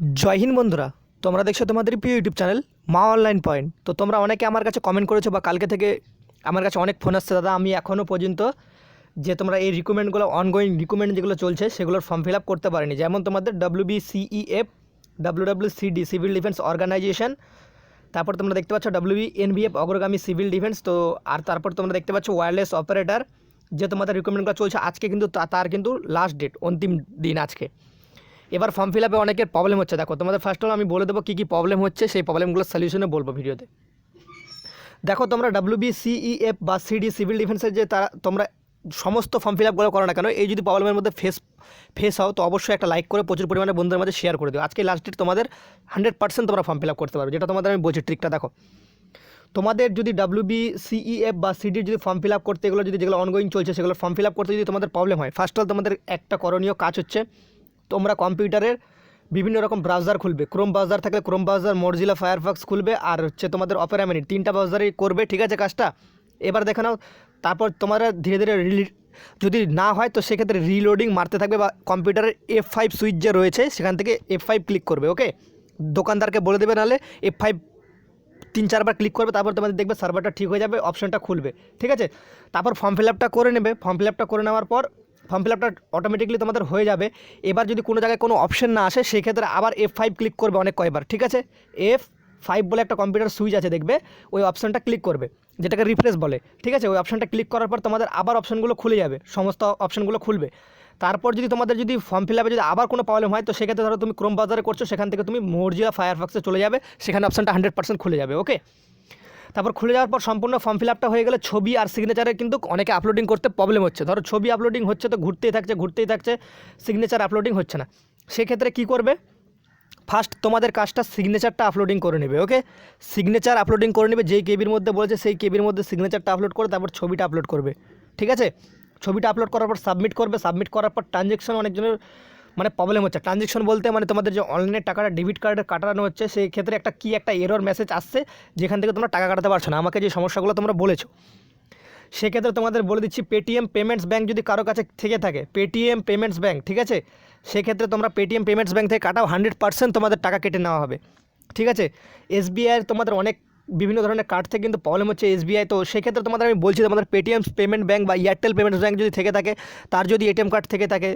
জয় হিন্দ বন্ধুরা, তোমরা দেখছ তোমাদের প্রিয় YouTube channel Maa online point. তো তোমরা অনেকে আমার কাছে কমেন্ট করেছ বা কালকে থেকে আমার কাছে অনেক ফোন আসছে, দাদা আমি এখনও পর্যন্ত যে তোমরা এই রিকমেন্ডগুলো অনগোয়িং রিকমেন্ড যেগুলো চলছে, সেগুলোর ফর্ম ফিল আপ করতে পারিনি। যেমন তোমাদের W B CEF W W CD civil defence organisation তারপর তোমরা দেখতে পাচ্ছ ডাব্লিউবি এনভিএফ অগ্রগামী সিভিল ডিফেন্স তো আর তারপর তোমরা দেখতে পাচ্ছ ওয়্যারলেস অপারেটর যে তোমাদের রিকমেন্ডগুলো চলছে আজকে কিন্তু তার কিন্তু লাস্ট ডেট অন্তিম দিন আজকে। এবার ফর্ম ফিল আপে অনেকের প্রবলেম হচ্ছে। দেখো, তোমাদের ফার্স্ট অল আমি বলে দেবো কী কী প্রবলেম হচ্ছে, সেই প্রবলেমগুলোর সলিউশনে বলব ভিডিওতে। দেখো, তোমরা ডাব্লিউবি সিইএফ বা সিডি সিভিল ডিফেন্সের যে তারা, তোমরা সমস্ত ফর্ম ফিল আপগুলো করো না কেন, এই যদি প্রবলেমের মধ্যে ফেস ফেস হও, তো অবশ্যই একটা লাইক করে, প্রচুর পরিমাণে বন্ধুদের মধ্যে শেয়ার করে দিও। আজকে লাস্ট ডেট তোমাদের হান্ড্রেড পার্সেন্ট তোমরা ফর্ম ফিল আপ করতে পারো যেটা তোমাদের আমি বলছি ট্রিকটা দেখো। তোমাদের যদি ডাব্লিউবি সিইএফ বা সিডির যদি ফর্ম ফিল আপ করতে, এগুলো যদি যেগুলো অনগোয়িং চলছে, সেগুলো ফর্ম ফিল আপ করতে যদি তোমাদের প্রবলেম হয় ফার্স্ট অল তোমাদের একটা করণীয় কাজ হচ্ছে তোমরা কম্পিউটারের বিভিন্ন রকম ব্রাউজার খুলবে। ক্রোম ব্রাউজার থাকলে ক্রোম ব্রাউজার মরজিলা ফায়ারফক্স খুলবে, আর হচ্ছে তোমাদের অপেরা মিনি তিনটা ব্রাউজারই করবে, ঠিক আছে কাজটা? এবার দেখে নাও, তারপর তোমরা ধীরে ধীরে যদি না হয়, তো সেক্ষেত্রে রিলোডিং মারতে থাকবে বা কম্পিউটারের এফ ফাইভ সুইচ যে রয়েছে, সেখান থেকে এফ ফাইভ ক্লিক করবে ওকে দোকানদারকে বলে দেবে, নাহলে এফ ফাইভ তিন চারবার ক্লিক করবে, তারপর তোমাদের দেখবে সার্ভারটা ঠিক হয়ে যাবে অপশনটা খুলবে, ঠিক আছে? তারপর ফর্ম ফিল আপটা করে নেবে। ফর্ম ফিল আপটা করে নেওয়ার পর ফর্ম ফিল আপটা অটোমেটিকলি তোমাদের হয়ে যাবে। এবার যদি কোনো জায়গায় কোনো অপশন না আসে, সেক্ষেত্রে আবার এফ ফাইভ ক্লিক করবে অনেক কয়বার, ঠিক আছে? এফ ফাইভ বলে একটা কম্পিউটার সুইচ আছে, দেখবে? ওই অপশনটা ক্লিক করবে, যেটাকে রিফ্রেশ বলে, ঠিক আছে? ওই অপশনটা ক্লিক করার পর তোমাদের আবার অপশনগুলো খুলে যাবে, সমস্ত অপশনগুলো খুলবে। তারপর যদি তোমাদের যদি ফর্ম ফিল আপে যদি আবার কোনো প্রবলেম হয়, তো সেক্ষেত্রে ধরো তুমি ক্রোম বাজারে করছ, সেখান থেকে তুমি মর্জিয়া ফায়ারফক্সে চলে যাবে, সেখানে অপশনটা হান্ড্রেড পার্সেন্ট খুলে যাবে ওকে তারপর খুলে যাওয়ার পর সম্পূর্ণ ফর্ম ফিল আপটা হয়ে গেলে ছবি আর সিগনেচারে কিন্তু অনেকে আপলোডিং করতে প্রবলেম হচ্ছে। ধরো ছবি আপলোডিং হচ্ছে তো ঘুরতেই থাকছে ঘুরতেই থাকছে সিগনেচার আপলোডিং হচ্ছে না। সেক্ষেত্রে কী করবে? ফার্স্ট তোমাদের কাজটা সিগনেচারটা আপলোডিং করে নেবে ওকে সিগনেচার আপলোডিং করে নেবে, যেই কেবির মধ্যে বলেছে সেই কেবির মধ্যে সিগনেচারটা আপলোড করে তারপর ছবিটা আপলোড করবে, ঠিক আছে? ছবিটা আপলোড করার পর সাবমিট করবে সাবমিট করার পর ট্রানজ্যাকশন অনেকজনের মানে প্রবলেম হচ্ছে। ট্রানজ্যাকশন বলতে মানে তোমাদের যে অনলাইনে টাকাটা ডেবিট কার্ডে কাটানো হচ্ছে, সেই ক্ষেত্রে একটা কি একটা এরর মেসেজ আসছে, যেখান থেকে তোমরা টাকা কাটাতে পারছ না। আমাকে যে সমস্যাগুলো তোমরা বলেছ, সেক্ষেত্রে তোমাদের বলে দিচ্ছি পেটিএম পেমেন্টস ব্যাঙ্ক যদি কারও কাছে থেকে থাকে পেটিএম পেমেন্টস ব্যাঙ্ক ঠিক আছে? সেক্ষেত্রে তোমরা পেটিএম পেমেন্টস ব্যাঙ্ক থেকে কাটাও হান্ড্রেড পার্সেন্ট তোমাদের টাকা কেটে নেওয়া হবে। ঠিক আছে? এসবিআইয়ের তোমাদের অনেক বিভিন্ন ধরনের কার্ড থেকে কিন্তু প্রবলেম হচ্ছে এসবিআই তো সেক্ষেত্রে তোমাদের আমি বলছি তোমাদের পেটিএম পেমেন্ট ব্যাঙ্ক বা এয়ারটেল পেমেন্টস ব্যাঙ্ক যদি থেকে থাকে, তার যদি এটিএম কার্ড থেকে থাকে,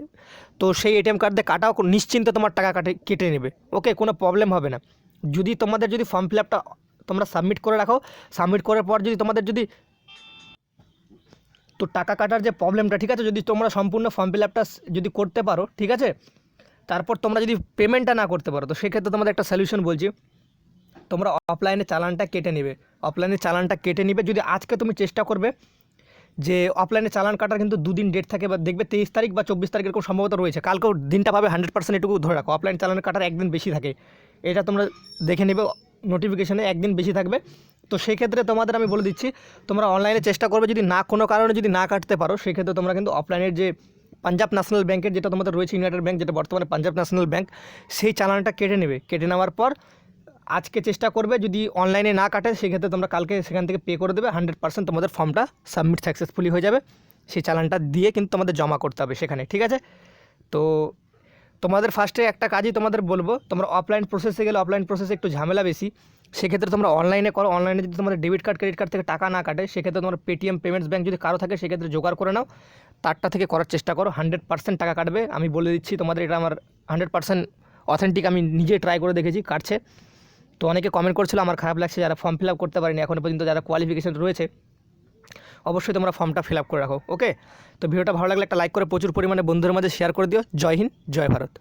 তো সেই এটিএম কার্ড দিয়ে কাটাও, নিশ্চিন্তে তোমার টাকা কাটে, কেটে নেবে। ওকে কোনো প্রবলেম হবে না। যদি তোমাদের যদি ফর্ম ফিল আপটা তোমরা সাবমিট করে রাখো সাবমিট করার পর যদি তোমাদের যদি তো টাকা কাটার যে প্রবলেমটা ঠিক আছে? যদি তোমরা সম্পূর্ণ ফর্ম ফিল আপটা যদি করতে পারো, ঠিক আছে? তারপর তোমরা যদি পেমেন্টটা না করতে পারো, তো সেক্ষেত্রে তোমাদের একটা সলিউশন বলছি। তোমরা অফলাইনে চালানটা কেটে নেবে। অফলাইনে চালানটা কেটে নেবে। যদি আজকে তুমি চেষ্টা করবে যে অফলাইনে চালান কাটার কিন্তু দুদিন ডেট থাকে বা দেখবে তেইশ তারিখ বা চব্বিশ তারিখ এরকম সম্ভবত রয়েছে। কালকেও দিনটা পাবে হান্ড্রেড পার্সেন্ট এটুকু ধরে রাখো। অফলাইন চালান কাটার একদিন বেশি থাকে। এটা তোমরা দেখে নেবে নোটিফিকেশানে একদিন বেশি থাকবে। তো সেই ক্ষেত্রে তোমাদের আমি বলে দিচ্ছি, তোমরা অনলাইনে চেষ্টা করবে যদি না কোনো কারণে যদি না কাটতে পারো, সেক্ষেত্রে তোমরা কিন্তু অফলাইনের যে পাঞ্জাব ন্যাশনাল ব্যাংকের যেটা তোমাদের রয়েছে ইউনাইটেড ব্যাঙ্ক যেটা বর্তমানে পাঞ্জাব ন্যাশনাল ব্যাঙ্ক সেই চালানটা কেটে নেবে। কেটে নেওয়ার পর আজকে চেষ্টা করবে যদি অনলাইনে না কাটে, সেক্ষেত্রে তোমরা কালকে সেখান থেকে পে করে দেবে। হান্ড্রেড পার্সেন্ট তোমাদের ফর্মটা সাবমিট সাকসেসফুলি হয়ে যাবে। সেই চালানটা দিয়ে কিন্তু তোমাদের জমা করতে হবে সেখানে, ঠিক আছে? তো তোমাদের ফার্স্টে একটা কাজই তোমাদের বলব, তোমরা অফলাইন প্রসেসে গেলে অফলাইন প্রসেসে একটু ঝামেলা বেশি। সেক্ষেত্রে তোমরা অনলাইনে করো অনলাইনে যদি তোমাদের ডেবিট কার্ড ক্রেডিট কার্ড থেকে টাকা না কাটে, সেক্ষেত্রে তোমার পেটিএম পেমেন্টস ব্যাঙ্ক যদি কারও থাকে, সেক্ষেত্রে জোগাড় করে নাও। তারটা থেকে করার চেষ্টা করো হান্ড্রেড পার্সেন্ট টাকা কাটবে। আমি বলে দিচ্ছি তোমাদের এটা আমার হান্ড্রেড পার্সেন্ট অথেন্টিক আমি নিজে ট্রাই করে দেখেছি, কাটছে। তো অনেকে কমেন্ট করছিল, আমার খারাপ লাগছে, যারা ফর্ম ফিল আপ করতে পারেনি এখনও পর্যন্ত যারা কোয়ালিফিকেশন রয়েছে, অবশ্যই তোমরা ফর্মটা ফিল আপ করে রাখো ওকে তো ভিডিওটা ভালো লাগলে একটা লাইক করে প্রচুর পরিমাণে বন্ধুদের মাঝে শেয়ার করে দিও। জয় হিন্দ, জয় ভারত।